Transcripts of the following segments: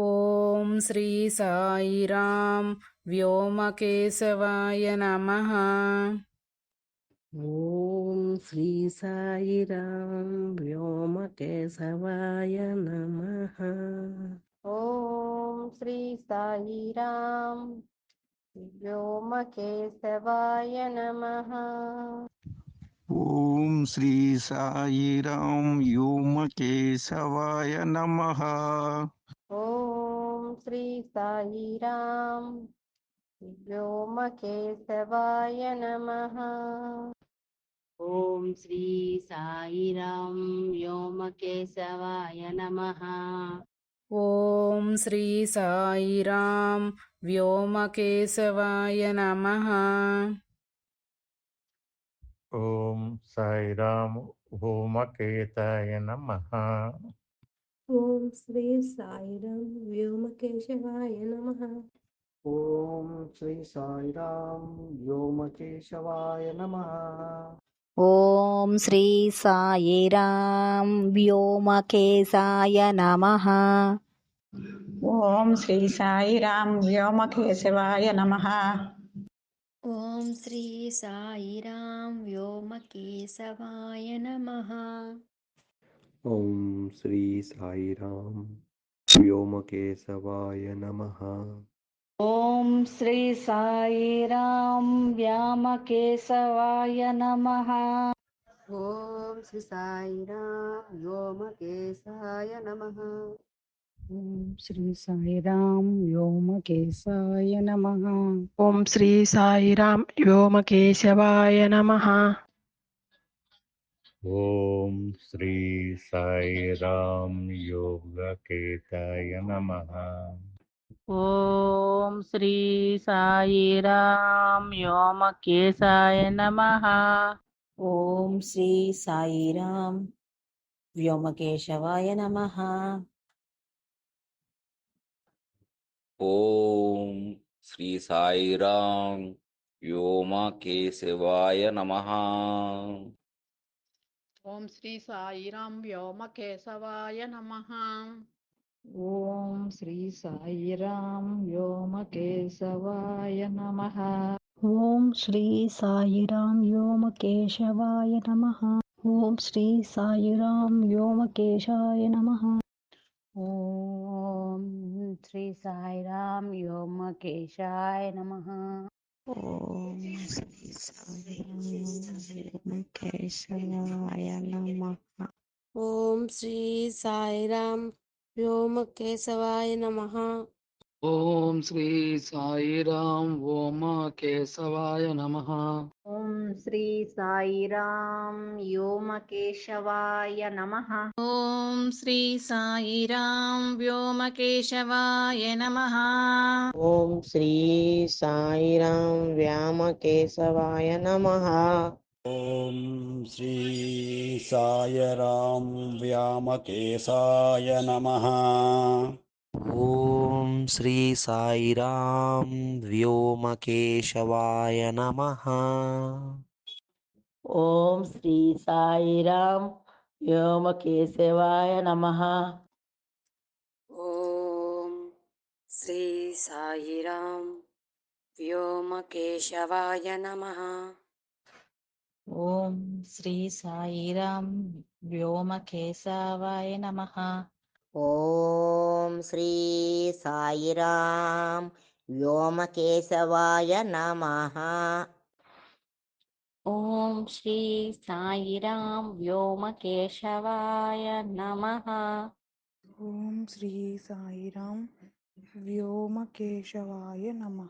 ఓం శ్రీ సాయిరాం వ్యోమకేశవాయ నమ. ఓం శ్రీ సాయిరాం వ్యోమకేశవాయ నమ. ఓం శ్రీ సాయిరాం వ్యోమకేశవాయ నమ. ఓం శ్రీ సాయిరాం వ్యోమకేశవాయ నమ. ఓం శ్రీ సాయిరాం వ్యోమకేశవాయ నమ. ఓం శ్రీ సాయిరాం వ్యోమకేశవాయ నమ. ఓం శ్రీ సాయిరాం వ్యోమకేశవాయ నమ. ఓం సాయిరామ్ భూమకేతాయ నమ. ఓం శ్రీ సాయిరాం వ్యోమకేశవాయ నమ. ఓం శ్రీ సాయిరాం వ్యోమకేశవాయ నమ. ఓం శ్రీ సాయిరాం వ్యోమకేశాయ నమ. ఓం శ్రీ సాయిరాం వ్యోమకేశవాయ నమ. ఓం శ్రీ సాయిరాం వ్యోమకేశవాయ నమ. ॐ श्री साई राम। व्योमकेशवाय नमः। ॐ श्री सायराम व्यामकेशवाय नमः। ॐ श्री साई राम व्योमकेशाय नमः। ॐ श्री साई राम व्योमकेशाय नमः। ॐ श्री साई राम व्योमकेशवाय नमः। ఓం శ్రీ సాయిరామ్ యోగకేతాయ నమ. ఓం శ్రీ సాయిరాం వ్యోమకేశాయ నమ. ఓం శ్రీ సాయిరాం వ్యోమకేశవాయ నమ. ఓం శ్రీ సాయిరాం వ్యోమకేశవాయ నమ. ఓం శ్రీ సాయిరాం వ్యోమకేశవాయ నమ. ఓం శ్రీ సాయిరాం వ్యోమకేశవాయ నమ. ఓం శ్రీ సాయిరాం వ్యోమకేశవాయ నమ. ఓం శ్రీ సాయిరాం వ్యోమకేశాయ నమ. ఓం శ్రీ సాయిరాం వ్యోమకేశాయ నమ. ओम श्री साई राम व्योम केशवाय नमः। ఓం శ్రీ సాయిరాం వ్యోమకేశవాయ నమ. ఓం శ్రీ సాయిరాం వ్యోమకేశవాయ నమ. ఓం శ్రీ సాయిరాం వ్యోమకేశవాయ నమ. ఓం శ్రీ సాయిరాం వ్యామకేశవాయ నమ. ఓం శ్రీ సాయిరాం వ్యామకేశాయ నమ. ॐ श्री साईराम व्योमकेशवाय नमः ॐ श्री साईराम व्योमकेशवाय नमः ॐ श्री साईराम व्योमकेशवाय नमः ॐ श्री साईराम व्योमकेशवाय नमः ॐ ఓం శ్రీ సాయిరాం వ్యోమకేశవాయ నమ. ఓం శ్రీ సాయిరాం వ్యోమకేశవాయ నమ. ఓం శ్రీ సాయిరాం వ్యోమకేశవాయ నమ.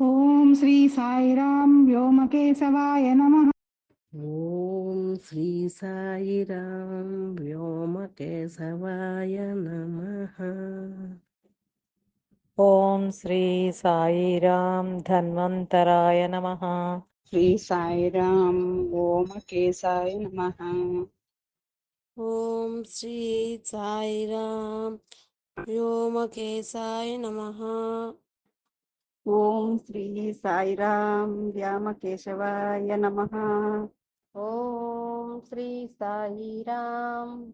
ఓం శ్రీ సాయిరాం వ్యోమకేశవాయ నమ. ఓం శ్రీ సాయిరాం వ్యోమకేశవాయ నమ. ఓం శ్రీ సాయిరాం ధన్వంతరాయ నమ. శ్రీ సాయిరాం ఓమకేశాయ నమ. ఓం శ్రీ సాయిరాం వ్యోమకేశాయ నమ. ఓం శ్రీ సాయిరాం వ్యామకేశవాయ నమ. ఓం శ్రీ సాయిరామ్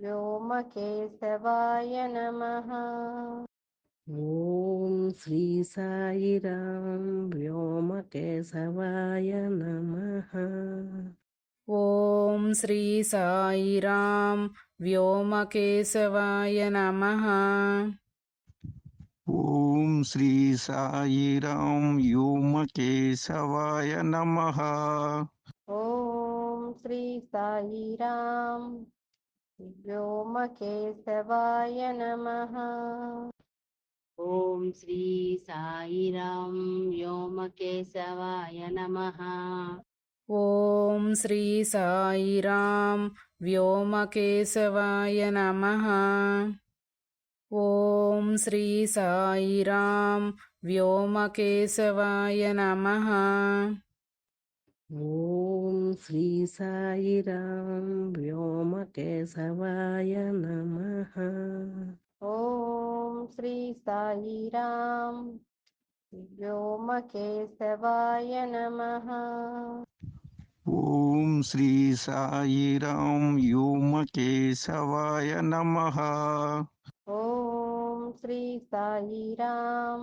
వ్యోమకేశవాయ నమ. ఓం శ్రీ సాయిరామ్ వ్యోమకేశవాయ నమ. ఓం శ్రీ సాయిరామ్ వ్యోమకేశవాయ నమ. ఓం శ్రీ సాయిరామ్ వ్యోమకేశవాయ నమ. సాయిరాం వ్యోమకేశవాయ నమ ఓం శ్రీ సాయిరాం వ్యోమకేశవాయ నమ ఓం శ్రీ సాయిరాం వ్యోమకేశవాయ నమ ఓం శ్రీ సాయిరాం వ్యోమకేశవాయ నమ ఓం శ్రీ సాయిరాం వ్యోమకేశవాయ నమ. ఓం శ్రీ సాయిరాం వ్యోమకేశవాయ నమ. ఓం శ్రీ సాయిరాం వ్యోమకేశవాయ నమ. ఓం శ్రీ సాయిరాం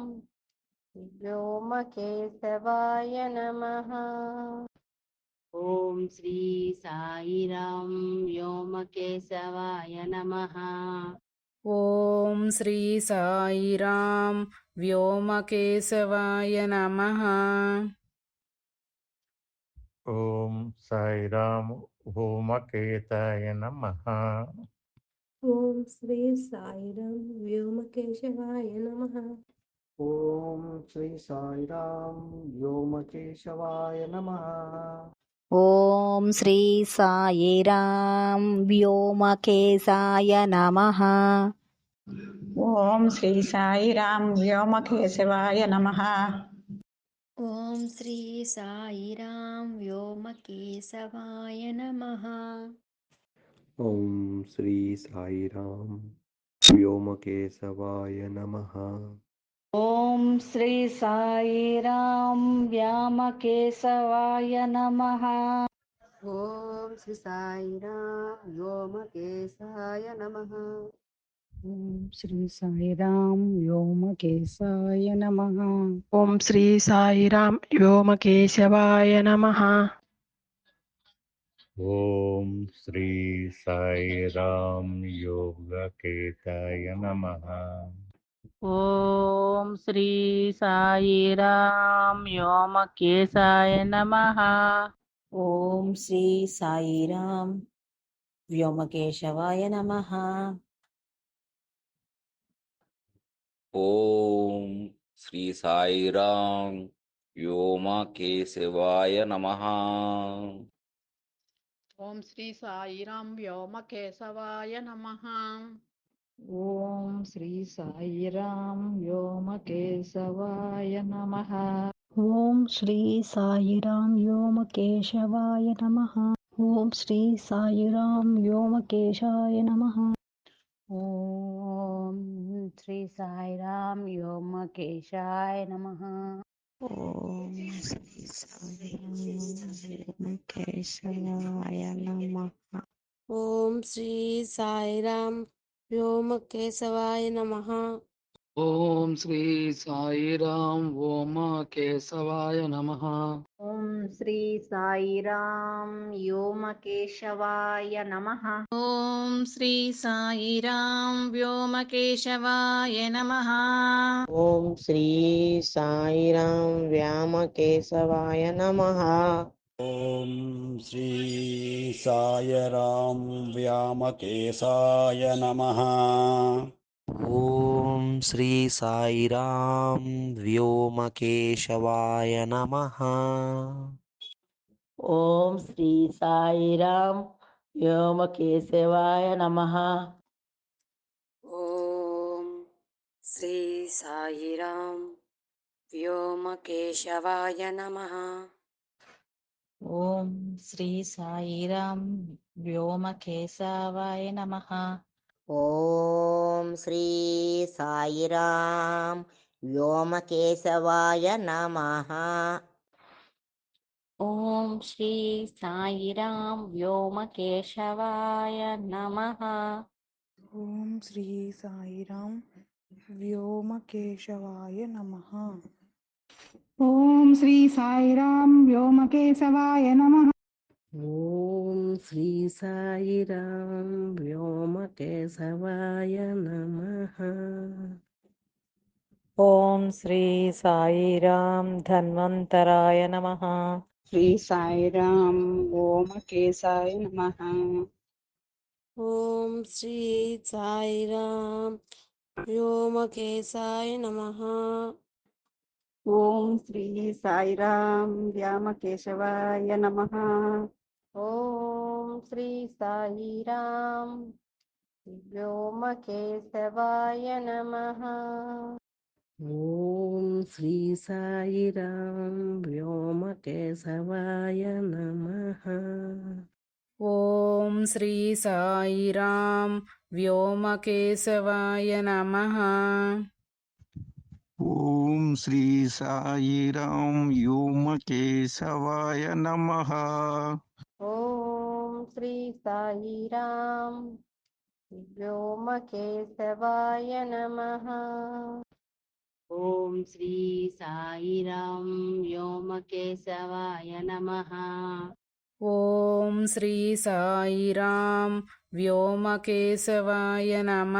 వ్యోమకేశవాయ నమ. ఓం శ్రీ సాయిరాం వ్యోమకేశవాయ నమః. ఓం శ్రీ సాయిరాం వ్యోమకేశవాయ నమ. ఓం సాయిరామ్ ఓమకేతాయ నమ. ఓం శ్రీ సాయిరాం వ్యోమకేశవాయ నమ. ఓం శ్రీ సాయిరాం వ్యోమకేశవాయ నమ. ఓం శ్రీ సాయిరాం వ్యోమకేశాయ నమ. ఓం శ్రీ సాయిరాం వ్యోమకేశవాయ నమ. ఓం శ్రీ సాయిరాం వ్యోమకేశవాయ నమ. ఓం శ్రీ సాయిరాం వ్యోమకేశవాయ నమ. ఓం శ్రీ సాయిరాం వ్యామకేశవాయ నమ. ఓం శ్రీ సాయిరాం వ్యోమకేశాయ నమ. ఓం శ్రీ సాయిరాం వ్యోమకేశాయ నమ. ఓం శ్రీ సాయిరాం వ్యోమకేశవాయ నమ. ఓం శ్రీ సాయిరాం యోగకేతాయ నమ. ఓం శ్రీ సాయిరాం వ్యోమకేశాయ నమః. ఓం శ్రీ సాయిరాం వ్యోమకేశవాయ నమ. ఓం శ్రీ సాయిరాం వ్యోమకేశవాయ నమ. ఓం శ్రీ సాయిరాం వ్యోమకేశవాయ నమ. ఓం శ్రీ సాయిరాం వ్యోమ కేశవాయ నమ. ఓం శ్రీ సాయిరాం వ్యోమ కేశవాయ నమ. ఓం శ్రీ సాయిరాం వ్యోమ కేశాయ నమ. ఓం శ్రీ సాయిరాం వ్యోమ కేశాయ నమ. ఓం శ్రీ సాయిరాం వ్యోమ व्योमकेशवाय नमः ॐ श्री साईराम व्योमकेशवाय नमः ॐ श्री साईराम व्योमकेशवाय नमः ॐ श्री साईराम व्योमकेशवाय नमः ॐ श्री साईराम व्यामकेशवाय नमः ॐ श्री सायराम व्यामकेशाय नमः। ॐ श्री साईराम व्योमकेशवाय नमः। ॐ श्री साईराम व्योमकेशवाय नमः। ॐ श्री साईराम व्योमकेशवाय नमः। ఓం శ్రీ సాయిరాం వ్యోమకేశవాయ నమః. ఓం శ్రీ సాయిరాం వ్యోమకేశవాయ నమ. ఓం శ్రీ సాయిరాం వ్యోమకేశవాయ నమ. ఓం శ్రీ సాయిరాం వ్యోమకేశవాయ నమ. ఓం శ్రీ సాయిరాం వ్యోమకేశవాయ నమ. ఓం శ్రీ సాయిరాం వ్యోమకేశవాయ నమ. ఓం శ్రీ సాయిరాం ధన్వంతరాయ నమ. శ్రీ సాయిరాం ఓమకేశాయ నమ. ఓం శ్రీ సాయిరాం వ్యోమకేశాయ నమ. ఓం శ్రీ సాయిరాం వ్యామకేశవాయ నమ. ఓం శ్రీ సాయిరాం వ్యోమకేశవాయ నమ. ఓం శ్రీ సాయిరాం వ్యోమకేశవాయ నమ. ఓం శ్రీ సాయిరాం వ్యోమకేశవాయ నమ. ఓం శ్రీ సాయిరాం వ్యోమకేశవాయ నమ. ఓం శ్రీ సాయిరాం వ్యోమకేశవాయ నమ. ఓం శ్రీ సాయిరాం వ్యోమకేశవాయ నమ. ఓం శ్రీ సాయిరాం వ్యోమకేశవాయ నమ.